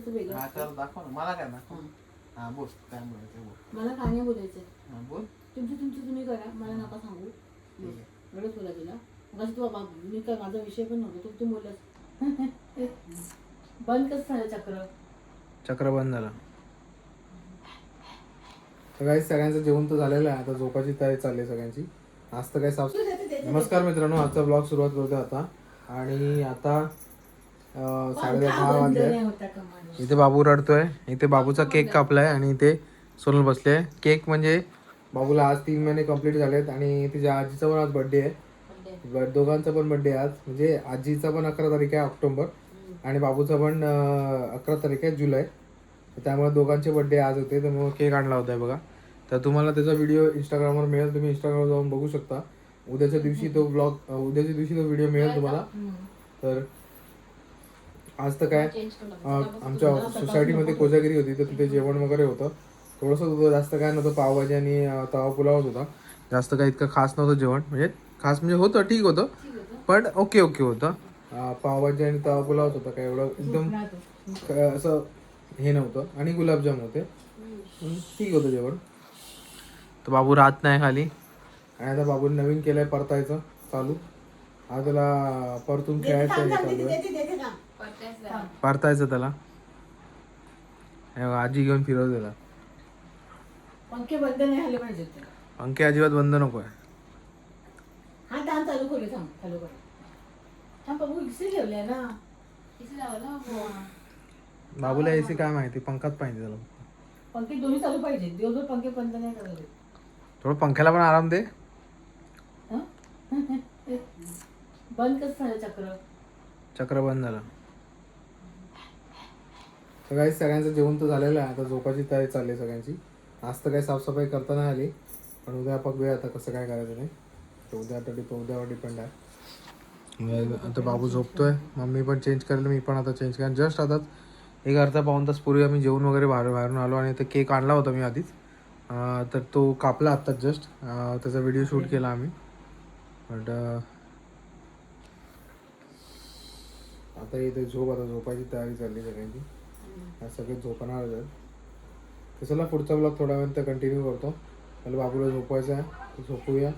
हा दाखव ना. मला काय ना हां. बोल. काय बोलायचं बोल. मला काय नाही बोलायचं हा बोल. तुमची तुमची तुम्ही करा. मला नका सांगू. ठीक आहे. एवढंच बोला तुला. मग तू बाबा मी काय माझा विषय पण नव्हता तू तू बोललास. बंद कसं झालं चक्र? चक्र बंद झालं. तर काही सगळ्यांचं जेवण तर झालेलं आहे. आता झोपाची तयारी चालली आहे सगळ्यांची. आज तर काय साफ नमस्कार मित्रांनो. आजचा ब्लॉग सुरुवात करतो आता. आणि आता दहा बंद वाजले. नाही होता का माणूस? इथे बाबू रडतोय. इथे बाबूचा केक कापलाय आणि इथे सोनल बसले केक म्हणजे बाबूला आज तीन महिने कंप्लीट झालेत आणि तिच्या आजीचा पण आज बर्थडे आहे. ब- दोघांचा पण बर्थडे आज. म्हणजे आजीचा पण अकरा तारीख आहे ऑक्टोबर आणि बाबूचा पण अकरा तारीख आहे जुलै. तर त्यामुळे दोघांचे बर्थडे आज होते. त्यामुळे केक आणला होता बघा. तर तुम्हाला त्याचा व्हिडिओ इंस्टाग्रामवर मिळेल. तुम्ही इंस्टाग्रामवर जाऊन बघू शकता. उद्याच्या दिवशी तो ब्लॉग उद्याच्या दिवशी तो व्हिडिओ मिळेल तुम्हाला. तर आज तर काय आमच्या सोसायटीमध्ये कोजागिरी होती तर तिथे जेवण वगैरे होतं. थोडंसं होतं जास्त काय नव्हतं पावभाजी आणि तवा पुलावच होता जास्त काय इतकं खास नव्हतं जेवण. म्हणजे खास म्हणजे होतं ठीक होतं. पण ओके ओके होतं. पावभाजी आणि तवा पुलावच होता काय एवढं एकदम असं हे नव्हतं. आणि गुलाबजाम होते. ठीक होतं जेवण. तर बाबू राहत नाही खाली. आणि आता बाबूने नवीन केलंय परतायचं चालू. आता त्याला परतून खेळायचं हे चालू आहे. परतायचं त्याला. हे आजी घेऊन फिरवत त्याला. पंखे बंद नाही झाले. अंके अजिबात बंद नको आहे हा दान चालू थांब चालू कर. थांब बाबू इसे ठेवले ना. इसे लावला. बाबूला एसी काय माहिती पंखात पाहिजे त्याला पंखे दोन्ही चालू पाहिजे दिवसभर पंखे बंद नाही करायचे थोडं पंख्याला पण आराम दे? बंद कसं झालं चक्र? चक्र बंद झालं. तर काही सगळ्यांचं जेवण तर झालेलं आहे. आता झोपाची तयारी चालली आहे सगळ्यांची. आज तर काही साफसफाई करता नाही आली. पण उद्या बघूया आता कसं काय करायचं नाही तर उद्या आता डिप उद्यावर डिपेंड आहे. आता बाबू झोपतोय. मम्मी पण चेंज करेल मी पण आता चेंज करेन. जस्ट आताच एक अर्धा पाऊन तास पूर्वी आम्ही जेवण वगैरे बाहेर बाहेरून आलो आणि ते केक आणला होता मी आधीच. तर तो कापला आत्ताच जस्ट त्याचा व्हिडिओ शूट केला आम्ही. बट आता इथे झोप आता झोपायची तयारी चालली सगळ्यांची. सगळे झोपणार आहेत. तर चला पुढचा ब्लॉग थोड्या वेळ कंटिन्यू करतो. मला बाबूला झोपायचं आहे. झोपूया.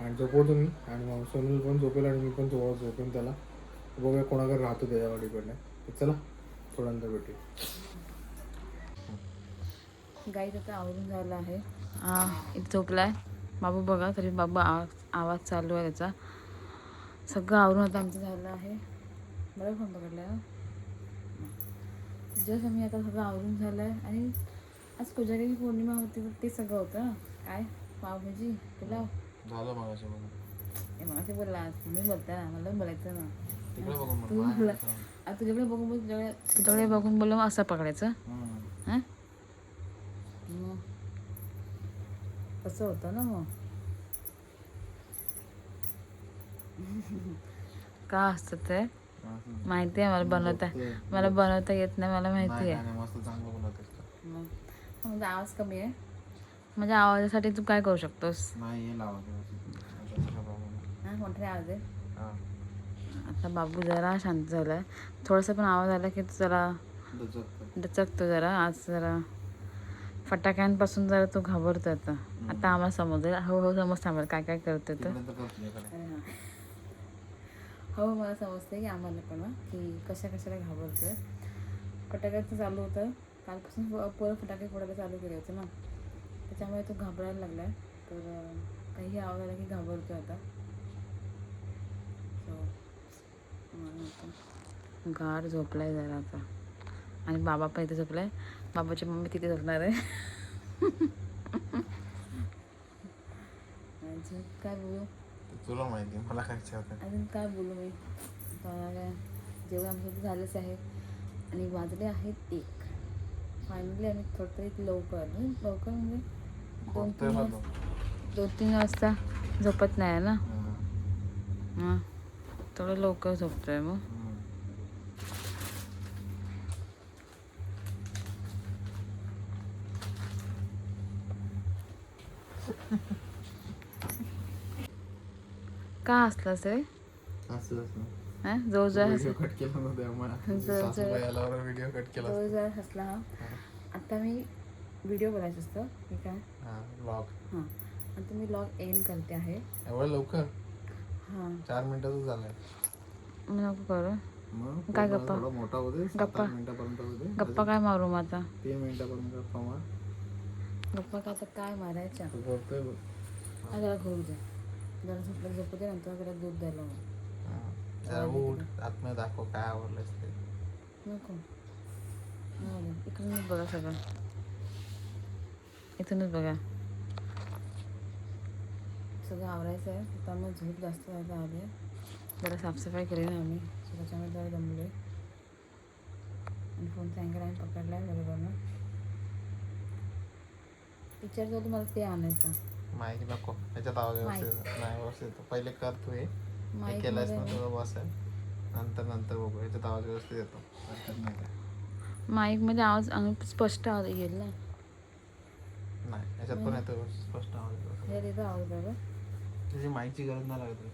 आणि झोपवतो मी आणि मग सोनल पण झोपेल आणि मी पण थोडं झोपेन त्याला. बघूया कोणाकडे राहतो आहे तर चला थोड्या नंतर भेटू गाईत आता आवरून झालं आहे. इथे झोपलाय. बाबू बघा तरी बाबा आवाज आवाज चालू आहे त्याचा. सगळं आवरून आता आमचं झालं आहे. बरं फोन पकडला जस्ट आम्ही आता सगळं आवरून झालं आहे आणि आज कोजागिरी पौर्णिमा होती तर ते सगळं होतं ना. काय? पावभाजी पुलाव झालं मग असं हे मला ते बोलला मी बोलता ना मला बोलायचं ना. तिकडे बघून तू बोला. आता तुझ्याकडे बघून बोल तुझ्याकडे तुझ्याकडे बघून मग असं पकडायचं? हां? मग? तसं होतं ना मग. का असतं ते माहिती आहे मला बनवता. मला बनवता येत नाही मला माहिती आहे. माझा आवाज कमी आहे. माझ्या आवाजासाठी तू काय करू शकतोस? मोठे आवाज आहे? आता बाबू जरा शांत झाला आहे थोडासा पण आवाज आला की तो जरा दचकतो जरा. आज जरा फटाक्यांपासून जरा तो घाबरतो आता. आता आम्हाला समजेल. हो हो समजतं आम्हाला काय काय करतो तर हो मला समजतं की आम्हाला पण की कशा कशाला घाबरतोय. फटाक्याचं चालू होतं. कालपासून प- पोरं फटाके फोडायला चालू केले होते ना. त्याच्यामुळे तो घाबरायला लागलाय. तर अं, काही आवाज आला की घाबरतोय आता. आता. गाढ झोपलाय जरा आता. आणि बाबा पण इथे झोपलाय. बाबाची मम्मी तिथे झोपणार आहे. काय बोलू तुला माहिती मला काय विचारतं अजून काय बोलू मी? जेवण आमचं झालंच आहे. आणि वाजले आहेत एक. फायनली आम्ही थोडं तरी लवकर. लवकर म्हणजे दोन तीन वाजता. दोन तीन वाजता झोपत नाही ना? हां. थोडं लवकर झोपतोय मग का असलं रे असं असं हा जवळ जवळ व्हिडिओ कट केला नव्हता आम्हाला जर- सासूबाई आल्यावर व्हिडिओ कट केला जवळ जवळ हसला हा? आता मी व्हिडिओ बनायचं असतं ठीक आहे? हा ब्लॉग हां. आता मी लॉग एन करते आहे. एवढं लवकर? हां. चार मिनिटातच झालंय. मग नको करू. काय गप्पा? मोठा होते गप्पा? मिनिटापर्यंत गप्पा काय मारू मग आता? तीन मिनिटापर्यंत गप्पा मार गप्पा काय आता काय मारायच्या? तू करतोय बघ. जरा दे झोपलं झोपते नंतर जरा दूध द्यायला मग जरा उठ आतमध्ये दाखव काय आवडलंच ते नको. नाही नाही. इकडूनच बघा सगळं. इथूनच बघा. सगळं आवरायचं आहे. आता झोप जास्त व्हायला आली आहे. जरा साफसफाई केली ना आम्ही. सो त्याच्यामुळे जरा दमले. आणि फोनचा अँकर आम्ही पकडला आहे बरोबर ना? तुम्हाला ते आणायचं. माहिती नको त्याच्यात आवाज माईक. व्यवस्थित. नाही व्यवस्थित. पहिले कर तू हे हे माईक केलंयस ना मध्ये- तुझं बसेल नंतर नंतर बघू याच्यात आवाज व्यवस्थित येतो नाही काय. माईकमध्ये आवाज स्पष्ट आवाज येईल ना नाही याच्यात पण येतो व्यवस्थित, स्पष्ट आवाज येतो आवाज बघा त्याची माहिती गरज नाही लागत.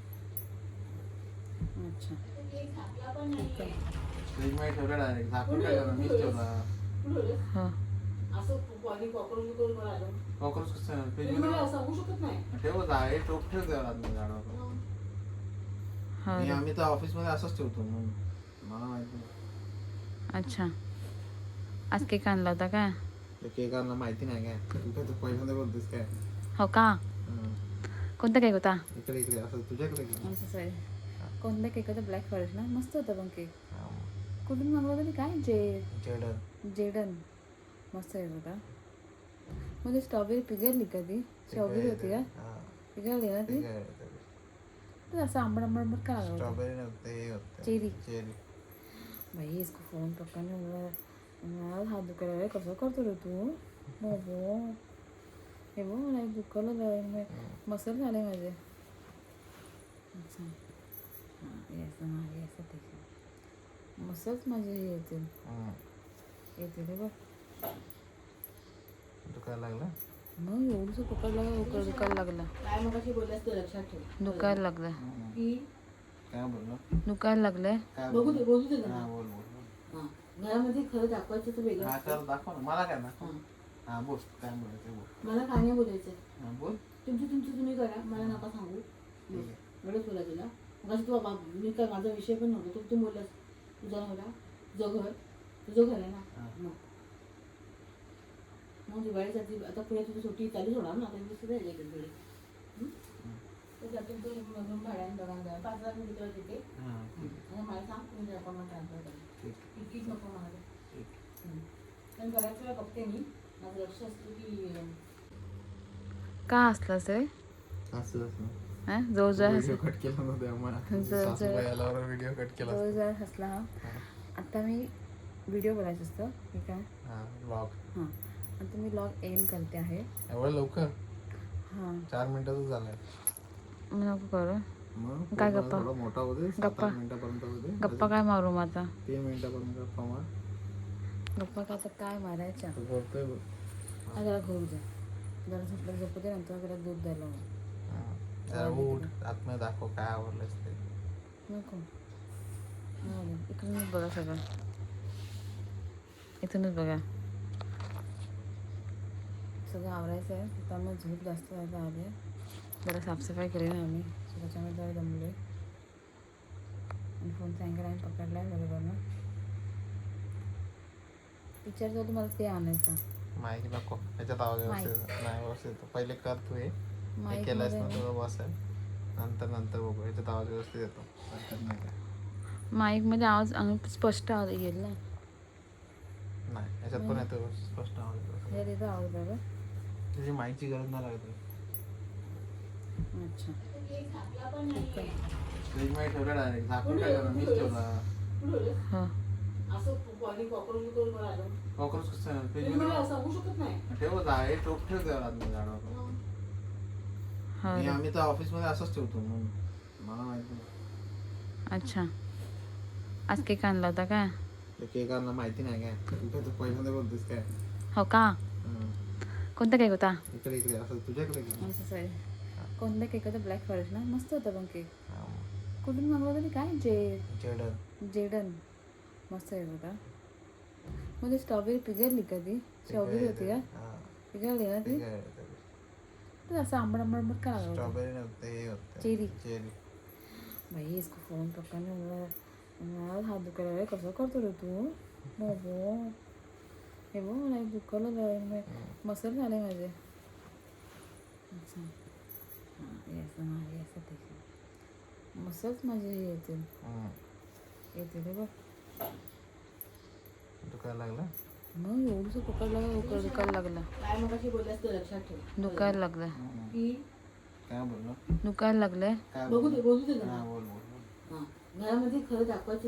अच्छा. फ्रीजमध्ये ठेवलं डायरेक्ट झाकून काय करणार मीच ठेवला? हो असं पाणी कॉकरोच करून मला आलं. कॉकरोच कसं तुम्ही मला सांगू शकत नाही. ठेव जाळे टोप ठेव द्यावं लागतं झाडावर. हो. रे. आम्ही तर ऑफिसमध्ये असंच ठेवतो मग मला माहिती नाही. अच्छा. आज केक आणला होता का? ते केकांना माहिती नाही काय. तू काय तू पहिल्यांदा बोलतेस काय? हो का? हं. कोणता केक होता? इकडे इकडे असं तुझ्याकडे कोणता केक होता? ब्लॅक फॉरेस्ट ना? मस्त होता पण केक. हा. कुठून मागवलं होतं काय? जे जेडर जेडन. मस्त होता मग ती स्ट्रॉबेरी पिघलली का ती? स्ट्रॉबेरी होती का. पिघलली ना ती? तर असं आंबट आंबट आंबट का स्ट्रॉबेरी नव्हते हे चेरी. चेरी भाई इसको फोन पकडने मला मला हात दुखायला. कसं करतो रे तू? बाबो. हे बघ मला लागलंय. मसल झाले माझे. अच्छा. हां याचं हां याचं ठीक आहे मसल्स माझे हे येतील. येतील हे बघ. दुखायला लागलं? मग एवढंसं पकडलं दुखायला लागला? काय मग ते लक्षात ठेव दुखायला लागलं. की काय बोललो? दुखायला लागलंय काय बघू? दे बोलू दे. हा. बोल बोल. हा. घरामध्ये खरं दाखवायचं तर वेगळं. हा दाखव ना. मला काय दाखव? हा. बोल काय बोलायचं बोल. मला काय नाही बोलायचं. हा बोल. तुमचं तुमचं तुम्ही करा. मला नका सांगू. एवढंच बोला तुला. मग तू बाबा मी काय माझा विषय पण नव्हता. तू तू बोललास. तुझा नवरा तुझं घर तुझं घर आहे ना. मग. मग दिवाळीसाठी आता पुढे तुझी सुट्टी चालूच होणार ना आता दिवस राहिले इकडे तर त्यातून तू भाड्याने. पाच हजार मी तुला देते हा, ठीक. आहे. आणि मला सांग ट्रान्सफर कर. तिकीट नको मला बऱ्याच वेळा बघते मी. माझं लक्ष असतं की का हसलास रे असं असं हा? जवळ जवळ हस व्हिडिओ कट केला नव्हता आम्हाला. जर- जर- सासूबाई आल्यावर व्हिडिओ कट केला जवळ जवळ हसला हा. आता मी व्हिडिओ बनायचं असतं ठीक आहे? हा हां. आता मी लॉग एन करते आहे. एवढं लवकर? हां. चार मिनिटातच झालंय. नको करू. मग काय गप्पा? थोडा मोठा होते गप्पा? मिनिटापर्यंत होते गप्पा काय मारू मग आता? तीन मिनिटापर्यंत गप्पा मार. गप्पा काय आता काय मारायच्या? हा जरा घेऊ दे जरा झोपलं झोपते नंतर जरा दूध द्यायला मग. जरा उठ आतमध्ये दाखव काय आवडलंच ते. नको. इकडूनच बघा सगळं. इथूनच बघा. सगळं आवरायचं आहे. मग झोप जास्त व्हायला आली आहे. जरा साफसफाई केली ना आम्ही. सो त्याच्यामुळे जरा दमले आणि फोनचा आम्ही पकडला आहे बरोबर ना. तुम्हाला ते आणायचं. माहिती नको. त्याच्यात आवाज माईक. व्यवस्थित. नाही व्यवस्थित. पहिले कर तू हे. माईकमध्ये ना तुझं बसेल नंतर नंतर बघू. याच्यात आवाज व्यवस्थित येतो. माईकमध्ये आवाज स्पष्ट आवाज येईल ना? नाही. याच्यात पण येतो स्पष्ट आवाज येतो आवाज बघा. त्याची माहिती गरज नाही लागत. अच्छा. केक झाकला पण नाहीये. फ्रीजमध्ये ठेवलं डायरेक्ट झाकून काय करणार मीच ठेवला. कुठं ठेवलं? हो. कॉकरोच कसं? फ्रीजमध्ये टोप झाडावर. हो. आम्ही तर ऑफिसमध्ये असंच ठेवतो मग मला माहिती नाही. अच्छा. आज केक आणला होता का? ते केकांना माहिती नाही काय. तू पहिल्यांदा बोलतेस काय? हो का. कोणता केक होता? इकडे इकडे असं तुझ्याकडे घे. असं सॉरी कोणता केक होता? ब्लॅक फॉरेस्ट ना? मस्त होता पण केक हा. कुठून मागवलं तरी काय? जे जेडन. जेडन. मस्त आहे बघा. मग ती स्ट्रॉबेरी पिघळली का ती? स्ट्रॉबेरी होती का? हा. पिघळली ना ती? तर असं आंबट आंबट आंबट का लागलं होतं? स्ट्रॉबेरी नव्हते हे होते. चेरी चेरी भाई इसको फोन पकडणे मला मला हात दुखायला लागलाय. कसं करतो रे तू? बाबो हे बघ मला लागलंय. मसल झाले माझे. मसल्स माझे हे. येतील हे बघ. दुखायला लागला मग एवढंसं पकडलं डोकं दुखायला लागलं. काय मग कशी बोलल्यास ते? लक्षात ठेव. दुखायला लागलं की? काय बोललो? दुखायला लागलंय. काय बघू बोललो? दे बोलू दे हा ना बोल बोल बोल. हा घरामध्ये खरं दाखवायचं